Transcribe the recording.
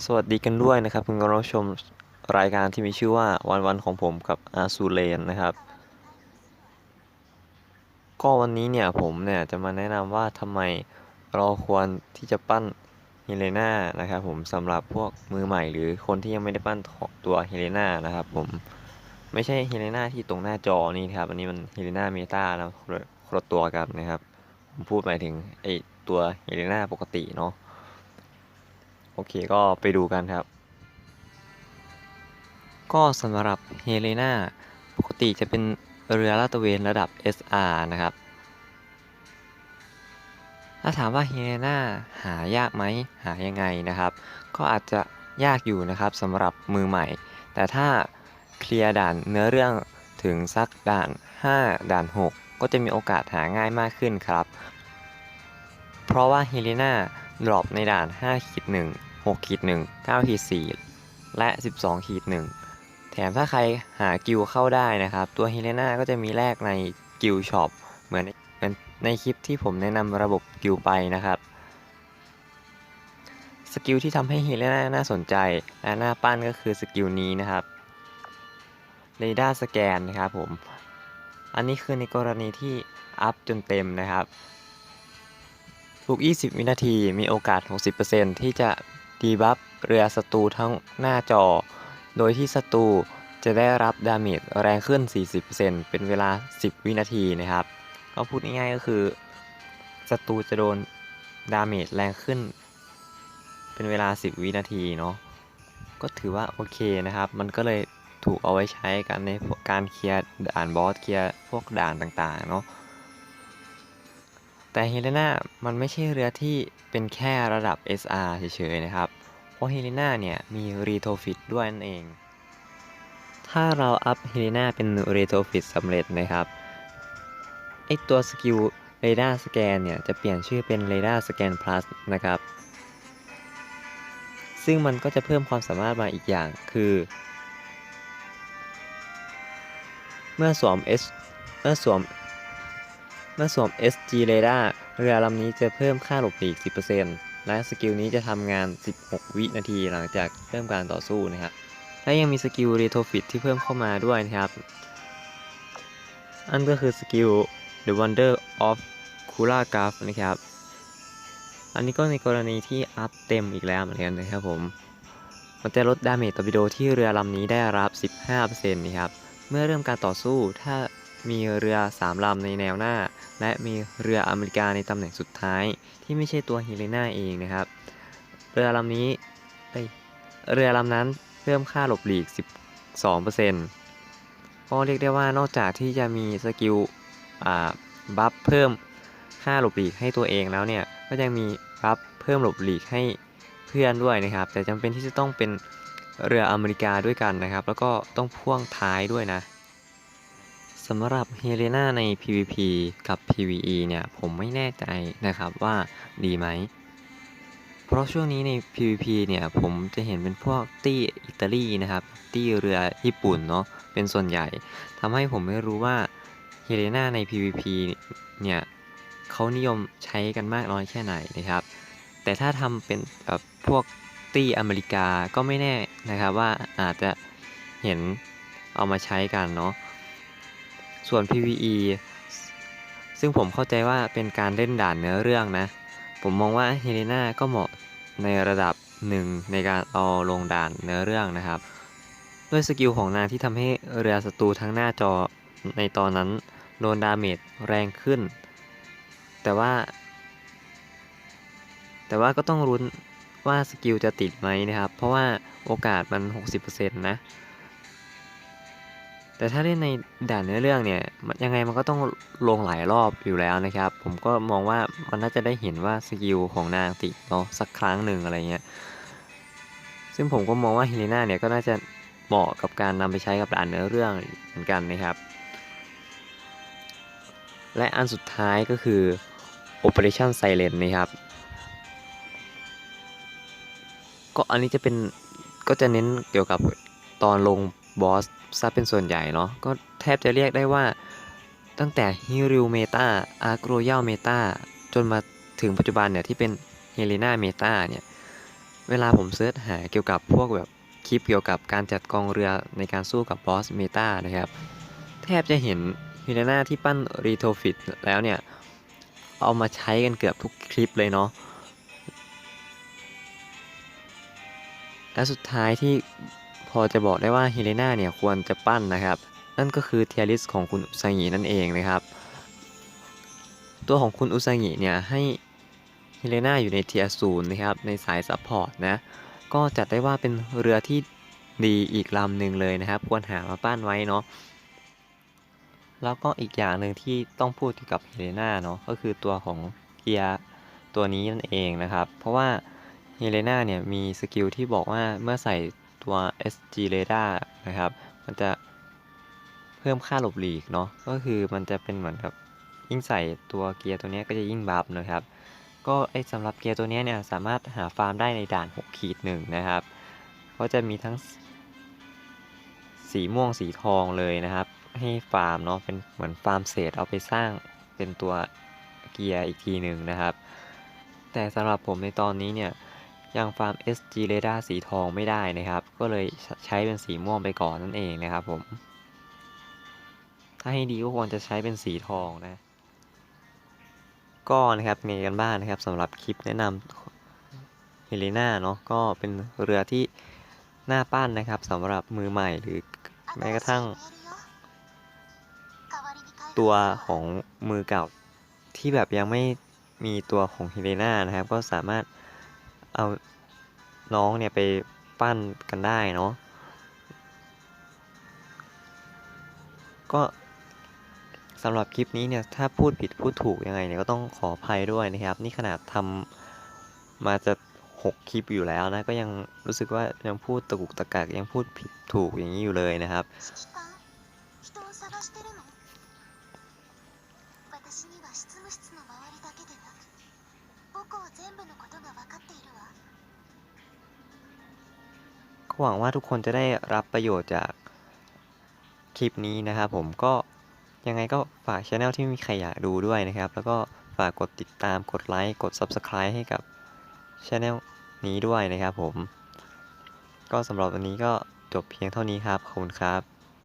สวัสดีกันด้วยนะครับคุณกำลังรับชมรายการที่มีชื่อว่าวันวันของผมกับอาซูเลนนะครับ ก็วันนี้เนี่ยผมเนี่ยจะมาแนะนำว่าทำไมเราควรที่จะปั้นเฮเลนานะครับผมสำหรับพวกมือใหม่หรือคนที่ยังไม่ได้ปั้นตัวเฮเลนานะครับผมไม่ใช่เฮเลนาที่ตรงหน้าจอนี่ครับ อันนี้มันเฮเลนาเมตานะคนละตัวกันนะครับ ผมพูดหมายถึงไอตัวเฮเลนาปกติเนาะ โอเคก็ไปดูกันครับ ก็สำหรับเฮเลนาปกติจะเป็นเรือลาดตระเวนระดับ SR นะครับ ถ้าถามว่าเฮเลนาหายากไหมหายังไงนะครับ ก็อาจจะยากอยู่นะครับสำหรับมือใหม่ แต่ถ้าเคลียร์ด่านเนื้อเรื่องถึงสักด่าน 5 ด่าน 6 ก็จะมีโอกาสหาง่ายมากขึ้นครับ เพราะว่าเฮเลนา ดรอปในด่าน5ขีด1 6ขีด1 9ขีด4และ 12ขีด1แถมถ้าใครหากิลเข้าได้นะครับ ตัวเฮเลนาก็จะมีแลกในกิลช็อปเหมือนเหมือนในคลิปที่ผมแนะนำระบบกิลไปนะครับ สกิลที่ทำให้เฮเลนาน่าสนใจและน่าปั้นก็คือสกิลนี้นะครับเรดาร์สแกนนะครับผม อันนี้คือในกรณีที่อัพจนเต็มนะครับ ทุก 20 วินาทีมีโอกาส 60%ที่จะดีบัฟเรือศัตรูทั้งหน้าจอ โดยที่ศัตรูจะได้รับดาเมจแรงขึ้น 40%เป็นเวลา 10 วินาทีนะครับ ก็พูดง่ายๆก็คือศัตรูจะโดนดาเมจแรงขึ้น เป็นเวลา 10 วินาทีเนาะ ก็ถือว่าโอเคนะครับ มันก็เลยถูกเอาไว้ใช้กันในการเคลียร์ด่านบอสเคลียร์พวกด่านต่างๆเนาะ แต่เฮเลนามันไม่ใช่เรือที่เป็นแค่ระดับ SR เฉยๆนะครับ เพราะเฮเลนาเนี่ยมีรีโทฟิตด้วยนั่นเอง ถ้าเราอัพเฮเลนาเป็นรีโทฟิตสำเร็จนะครับไอตัวสกิลเรดาร์สแกนเนี่ยจะเปลี่ยนชื่อเป็นเรดาร์สแกน plus นะครับ ซึ่งมันก็จะเพิ่มความสามารถมาอีกอย่างคือ เมื่อสวม S เมื่อสวม เมื่อสวม SG Radar เรือลำนี้จะเพิ่มค่าหลบหลีก 10%และสกิลนี้จะทำงาน 16 วินาทีหลังจากเริ่มการต่อสู้นะครับและยังมีสกิล Retrofit ที่เพิ่มเข้ามาด้วยนะครับ อันก็คือสกิล The Wonder of Kula g a f นะครับ อันนี้ก็ในกรณีที่อัพเต็มอีกแล้วเหมือนกันนะครับผม มันจะลดดาเมจต่อร์ปิโดที่เรือลำนี้ได้รับ 15%นะครับ เมื่อเริ่มการต่อสู้ถ้า มีเรือ3ลำในแนวหน้า และมีเรืออเมริกาในตำแหน่งสุดท้าย ที่ไม่ใช่ตัวเฮเลนาเองนะครับ เรือลำนี้เรือลำนั้นเพิ่มค่าหลบหลีก 12%ก็เรียกได้ว่านอกจากที่จะมีสกิลบัฟเพิ่มค่าหลบหลีกให้ตัวเองแล้วเนี่ยก็ยังมีบัฟเพิ่มหลบหลีกให้เพื่อนด้วยนะครับ แต่จำเป็นที่จะต้องเป็นเรืออเมริกาด้วยกันนะครับ แล้วก็ต้องพ่วงท้ายด้วยนะ สำหรับเฮเลนาใน PVP กับ PVE เนี่ยผมไม่แน่ใจนะครับว่าดีไหม เพราะช่วงนี้ใน PVP เนี่ยผมจะเห็นเป็นพวกตี้อิตาลีนะครับตี้เรือญี่ปุ่นเนาะเป็นส่วนใหญ่ทำให้ผมไม่รู้ว่าเฮเลนาใน PVP เนี่ยเขานิยมใช้กันมากน้อยแค่ไหนนะครับ แต่ถ้าทำเป็นแบบพวกตี้อเมริกาก็ไม่แน่นะครับว่าอาจจะเห็นเอามาใช้กันเนาะ ส่วน PVE ซึ่งผมเข้าใจว่าเป็นการเล่นด่านเนื้อเรื่องนะ ผมมองว่าเฮเลนาก็เหมาะในระดับหนึ่งในการเอาลงด่านเนื้อเรื่องนะครับ ด้วยสกิลของนางที่ทำให้เรือศัตรูทั้งหน้าจอในตอนนั้นโดนดาเมจแรงขึ้น แต่ว่า แต่ว่าก็ต้องรุ้นว่าสกิลจะติดไหมนะครับ เพราะว่าโอกาสมัน 60%นะ แต่ถ้าเล่นในด่านเนื้อเรื่องเนี่ยยังไงมันก็ต้องลงหลายรอบอยู่แล้วนะครับ ผมก็มองว่ามันน่าจะได้เห็นว่าสกิลของนางติเนาะสักครั้งหนึ่งอะไรเงี้ยซึ่งผมก็มองว่าฮิเลนาเนี่ยก็น่าจะเหมาะกับการนำไปใช้กับด่านเนื้อเรื่องเหมือนกันนะครับ และอันสุดท้ายก็คือ Operation Silent นะครับ ก็อันนี้จะเป็นก็จะเน้นเกี่ยวกับตอนลง บอสซะเป็นส่วนใหญ่เนาะก็แทบจะเรียกได้ว่าตั้งแต่ฮิริวเมตาอาร์โกรยัลเมตาจนมาถึงปัจจุบันเนี่ยที่เป็นเฮเลนาเมตาเนี่ยเวลาผมเซิร์ชหาเกี่ยวกับพวกแบบคลิปเกี่ยวกับการจัดกองเรือในการสู้กับบอสเมตานะครับ แทบจะเห็นฮิเลนาที่ปั้นรีโทฟิตแล้วเนี่ย เอามาใช้กันเกือบทุกคลิปเลยเนาะและสุดท้ายที่ พอจะบอกได้ว่าเฮเลนาเนี่ยควรจะปั้นนะครับ นั่นก็คือเทียริสของคุณอุซางินั่นเองนะครับ ตัวของคุณอุซางิเนี่ยให้เฮเลนาอยู่ในเทียศูนย์นะครับในสายซัพพอร์ตนะก็จัดได้ว่าเป็นเรือที่ดีอีกลำหนึ่งเลยนะครับ ควรหามาปั้นไว้เนาะแล้วก็อีกอย่างหนึ่งที่ต้องพูดเกี่ยวกับเฮเลนาเนาะก็คือตัวของเกียร์ตัวนี้นั่นเองนะครับ เพราะว่าเฮเลนาเนี่ยมีสกิลที่บอกว่าเมื่อใส่ ตัว SG Radar นะครับ มันจะเพิ่มค่าหลบหลีกเนาะ ก็คือมันจะเป็นเหมือนกับยิ่งใส่ตัวเกียร์ตัวนี้ก็จะยิ่งบัฟนะครับ ก็ไอสำหรับเกียร์ตัวนี้เนี่ยสามารถหาฟาร์มได้ในด่าน6ขีดหนึ่งนะครับ ก็จะมีทั้งสีม่วงสีทองเลยนะครับ ให้ฟาร์มเนาะเป็นเหมือนฟาร์มเศษเอาไปสร้างเป็นตัวเกียร์อีกทีหนึ่งนะครับ แต่สำหรับผมในตอนนี้เนี่ย ยังฟาร์ม SG Radar สีทองไม่ได้นะครับ ก็เลยใช้เป็นสีม่วงไปก่อนนั่นเองนะครับผม ถ้าให้ดีก็ควรจะใช้เป็นสีทองนะ ก็นะครับมีกันบ้างนะครับสำหรับคลิปแนะนำเฮเลนาเนาะก็เป็นเรือที่น่าปั้นนะครับสำหรับมือใหม่หรือแม้กระทั่ง ตัวของมือเก่าที่แบบยังไม่มีตัวของเฮเลนานะครับ ก็สามารถ เอาน้องเนี่ยไปปั้นกันได้เนาะก็สำหรับคลิปนี้เนี่ย ถ้าพูดผิดพูดถูกยังไงเนี่ย ก็ต้องขออภัยด้วยนะครับ นี่ขนาดทำมาจะ 6 คลิปอยู่แล้วนะ ก็ยังรู้สึกว่ายังพูดตะกุกตะกักยังพูดผิดถูกอย่างนี้อยู่เลยนะครับ 指揮官人を探してるの私には執務室の周りだけでなく母校全部のことが分かっているわ หวังว่าทุกคนจะได้รับประโยชน์จากคลิปนี้นะครับผมก็ยังไงก็ฝากช anel ที่มีใครอยากดูด้วยนะครับ แล้วก็ฝากกดติดตามกดไลค์กด Subscribe ให้กับช anel นี้ด้วยนะครับผม ก็สำหรับวันนี้ก็จบเพียงเท่านี้ครับ ขอบคุณครับ